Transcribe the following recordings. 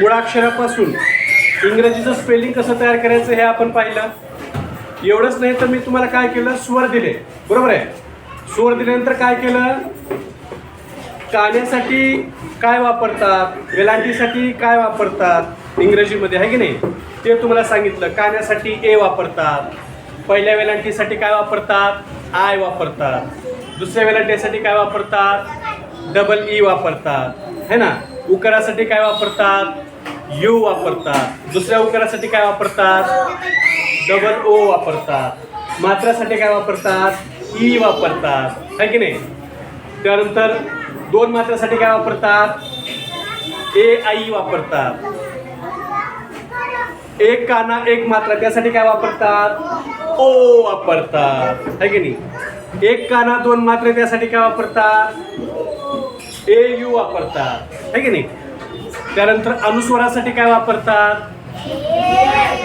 मुळाक्षरापासून. इंग्रजीचं स्पेलिंग कसं तयार करायचं हे आपण पाहिलं. एवढंच नाही तर मी तुम्हाला काय केलं? स्वर दिले. बरोबर आहे? स्वर दिल्यानंतर काय केलं? काण्यासाठी काय वापरतात? वेलांटीसाठी काय वापरतात? इंग्रजीमध्ये आहे की नाही? ते तुम्हाला सांगितलं. काण्यासाठी ए वापरतात. पहिल्या वेलांटीसाठी काय वापरतात? आय वापरतात. दुसऱ्या वेलांटीसाठी काय वापरतात? डबल ई वापरतात. है ना? उकारासाठी काय वापरतात? यू वापरतात. दुसऱ्या उकारासाठी काय वापरतात? डबल ओ वापरतात. मात्रासाठी काय वापरतात? ई वापरतात. है की नाही? त्यानंतर दोन मात्रासाठी काय वापरतात? ए आई वापरतात. एक काना एक मात्रा त्यासाठी काय वापरतात? ओ वापरतात. है की नाही? एक काना दोन मात्रा त्यासाठी काय वापरतात? ए यू वापरतात. है की नाही? त्यानंतर अनुस्वरासाठी काय वापरतात?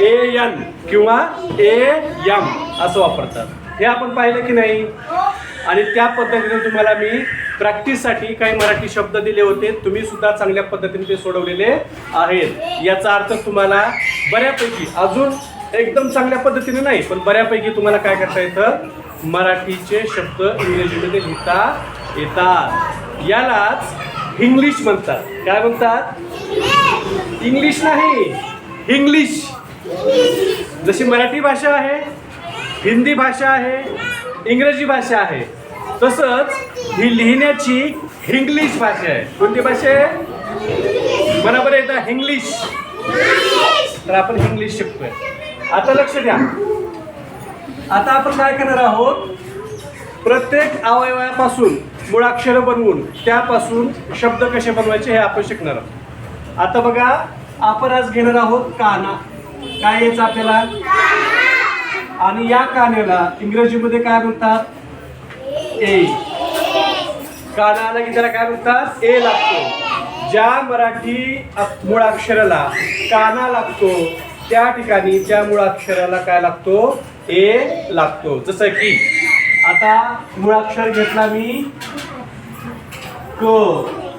ए एन किंवा ए यम असं वापरतात. हे आपण पाहिलं की नाही? आणि त्या पद्धतीने तुम्हाला मी प्रॅक्टिससाठी काही मराठी शब्द दिले होते. तुम्ही सुद्धा चांगल्या पद्धतीने ते सोडवलेले आहेत. याचा अर्थ तुम्हाला बऱ्यापैकी अजून एकदम चांगल्या पद्धतीने नाही पण बऱ्यापैकी तुम्हाला काय करता येतं? मराठीचे शब्द इंग्रजीमध्ये लिहिता येतात. यालाच इंग्लिश म्हणतात. काय म्हणतात? इंग्लिश नाही. इंग्लिश. जशी मराठी भाषा आहे हिंदी भाषा आहे इंग्रजी भाषा आहे तसंच ही लिहिण्याची हिंग्लिश भाषा आहे. कोणती भाषा आहे? बरोबर येतं इंग्लिश तर आपण इंग्लिश शिकतोय. आता लक्ष द्या. आता आपण काय करणार आहोत? प्रत्येक अवयवापासून मुळाक्षर बनवून त्यापासून शब्द कसे बनवायचे हे आपण शिकणार आहोत. आता बघा आपण आज घेणार आहोत काना. काय यायचं आपल्याला? आणि या कान्याला इंग्रजीमध्ये काय म्हणतात? ए. काना आला की त्याला काय म्हणतात? ए लागतो. ज्या मराठी अ- मुळाक्षराला काना लागतो त्या ठिकाणी त्या मुळाक्षराला काय लागतो? ए लागतो. जसं की आता मुळाक्षर घेतला मी. क.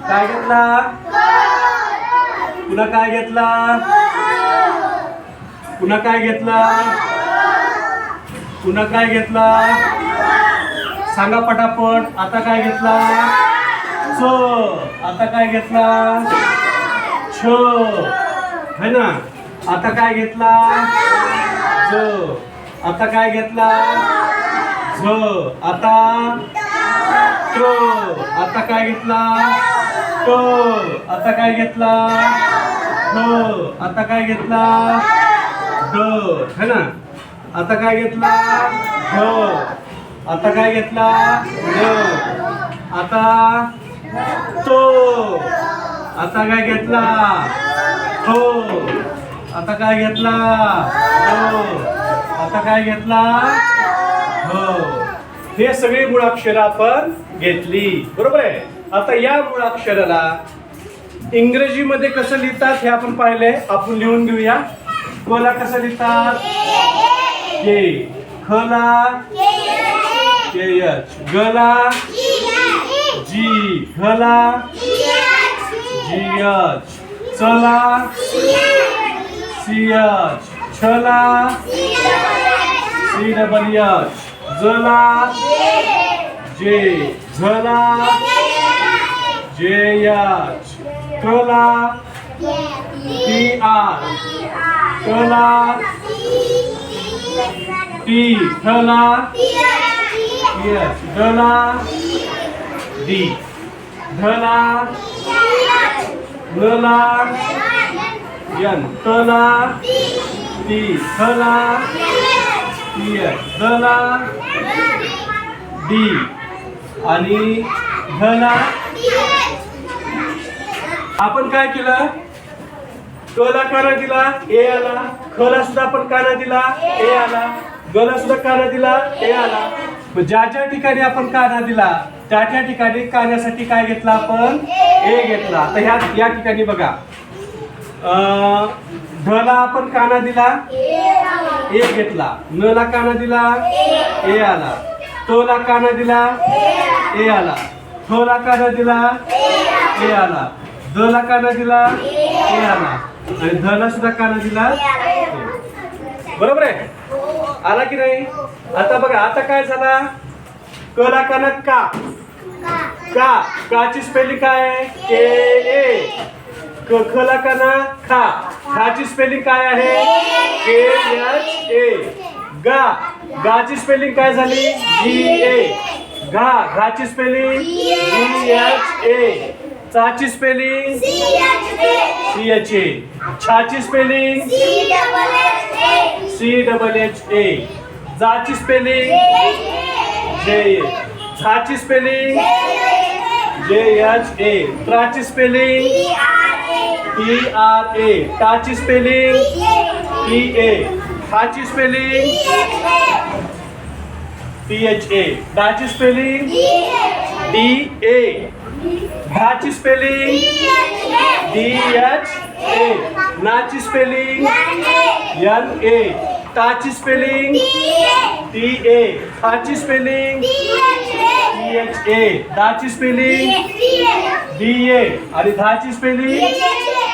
काय घेतला? पुन्हा काय घेतला? पुन्हा काय घेतला? पुन्हा काय घेतला? सांगा पटापट आता काय घेतला? च आता काय घेतला? छ. है ना? आता काय घेतला? ज. आता काय घेतला? झ आता? क. आता काय घेतला? क. आता काय घेतला? ख आता काय घेतला? ड है ना? आता काय घेतला? ढ आता काय घेतला? ड आता तो. आता काय घेतला? हो. आता काय घेतला? हो. आता काय घेतला? हो हे सगळी मुळाक्षरं आपण घेतली. बरोबर आहे? आता या मुळाक्षराला इंग्रजीमध्ये कसं लिहितात हे आपण पाहिलंय. आपण लिहून घेऊया. कोला कसं लिहितात? के खला के एच गला जी घला जी एच चला सी एच छला सी डबल एच जला जे झला जे एच कला टी आर कला टी ठला एच डला डी धला लला यन तला टी थला टी दला डी आणि धला आपण काय केलं? कला काना दिला ए आला. खला सुद्धा आपण काना दिला ए आला. गला सुद्धा काना दिला ए आला. ज्या ज्या ठिकाणी आपण काना दिला त्या त्या ठिकाणी कान्यासाठी काय घेतला आपण? ए घेतला. तर ह्या या ठिकाणी बघा. ढला आपण काना दिला ए घेतला. न ला काना दिला ए आला. तो ला काना दिला ए आला. थो ला काना दिला ए आला. द ला काना दिला? ए आला आणि धला सुद्धा काना दिला. बरोबर आहे? आला की नाही? आता बघा आता काय झाला? क ला काना का? का. काची स्पेलिंग काय आहे? के ए. क ख ला काना खा. खाची स्पेलिंग काय आहे? K H A. गा. गाची स्पेलिंग काय झाली? जी ए. घा Ghachi spelling G H A. चाची spelling C H A छाची spelling C double H A जाची स्पेलिंग जे ए छाची स्पेलिंग जे एच ए त्राची स्पेलिंग टी आर ए टाची स्पेलिंग टी ए खाची स्पेलिंग टी एच ए डाची spelling D A घाची spelling D H A नाची spelling N A टाची spelling T A खाची spelling T H A दाची spelling D A आणि धाची स्पेलिंग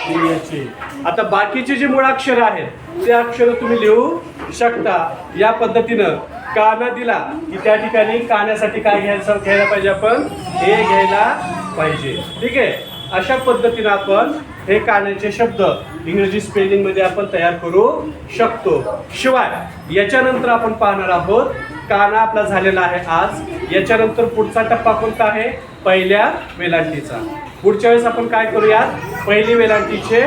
डी एच ए आता बाकीचे जे मुळाक्षर आहेत ते अक्षर तुम्ही लिहू शकता. या पद्धतीनं काना दिला की त्या ठिकाणी काण्यासाठी काय घ्यायचं घ्यायला पाहिजे आपण? हे घ्यायला पाहिजे. ठीक आहे? अशा पद्धतीनं आपण हे कानाचे शब्द इंग्रजी स्पेलिंगमध्ये आपण तयार करू शकतो. शिवाय याच्यानंतर आपण पाहणार आहोत काना आपला झालेला आहे आज. याच्यानंतर पुढचा टप्पा कोणता आहे? पहिल्या वेलांटीचा. पुढच्या वेळेस आपण काय करूयात? पहिली वेलांटीचे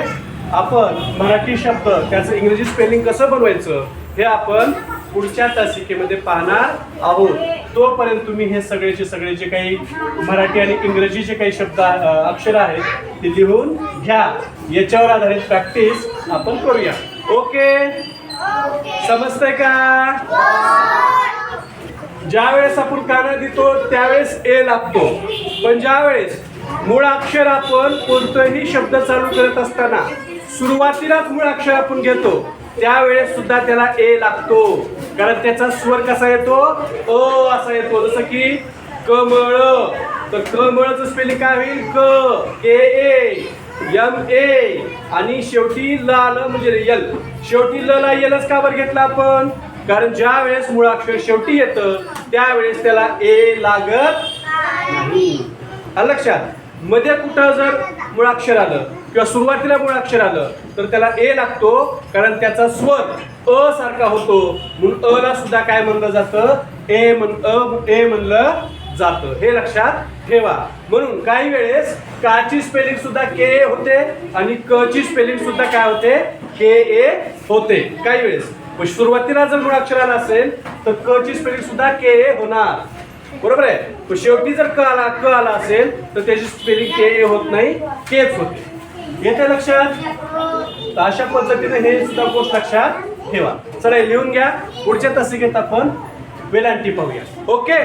आपण मराठी शब्द त्याचं इंग्रजी स्पेलिंग कसं बनवायचं? हे आपण पुढच्या तासिकेमध्ये पाहणार आहोत. तोपर्यंत तुम्ही हे सगळेचे सगळे जे काही मराठी आणि इंग्रजीचे काही शब्द अक्षर आहेत ते लिहून घ्या. याच्यावर आधारित प्रॅक्टिस आपण करूया. ओके? समजतंय का? ज्या वेळेस आपण काना देतो त्यावेळेस ए लागतो. पण ज्या वेळेस मूळ अक्षर आपण कोणतंही शब्द चालू करत असताना सुरुवातीलाच मूळ अक्षर आपण घेतो त्यावेळेस सुद्धा त्याला ए लागतो. कारण त्याचा स्वर कसा येतो? अ असा येतो. जसं की कमळ. तर कमळचं स्पेलिंग काय होईल? क के ए एम ए. आणि शेवटी ल आलं म्हणजे यल शेवटी ल ला यलच का बरं घेतला आपण? कारण ज्या वेळेस मुळाक्षर शेवटी येतं त्यावेळेस त्याला ए लागत नाही. लक्षात? मध्ये कुठं जर मुळाक्षर आलं? किंवा सुरुवातीला मुळाक्षर आलं तर त्याला ए लागतो कारण त्याचा स्वर अ सारखा होतो. म्हणून अ ला सुद्धा काय म्हणलं जातं? ए म्हण अ ए म्हणलं जातं. हे लक्षात ठेवा. म्हणून काही वेळेस काची स्पेलिंग सुद्धा के ए होते आणि क ची स्पेलिंग सुद्धा काय होते? के ए होते. काही वेळेस. पण सुरुवातीला जर मुळाक्षर आलं असेल तर क ची स्पेलिंग सुद्धा के ए होणार. बरोबर आहे? पण शेवटी जर क आला क आला असेल तर त्याची स्पेलिंग के ए होत नाही केच होते. येते लक्षात? तर अशा पद्धतीने हे सुद्धा गोष्ट लक्षात ठेवा. चला हे लिहून घ्या. पुढच्या तसे घेत आपण वेलांटी पाहूया. ओके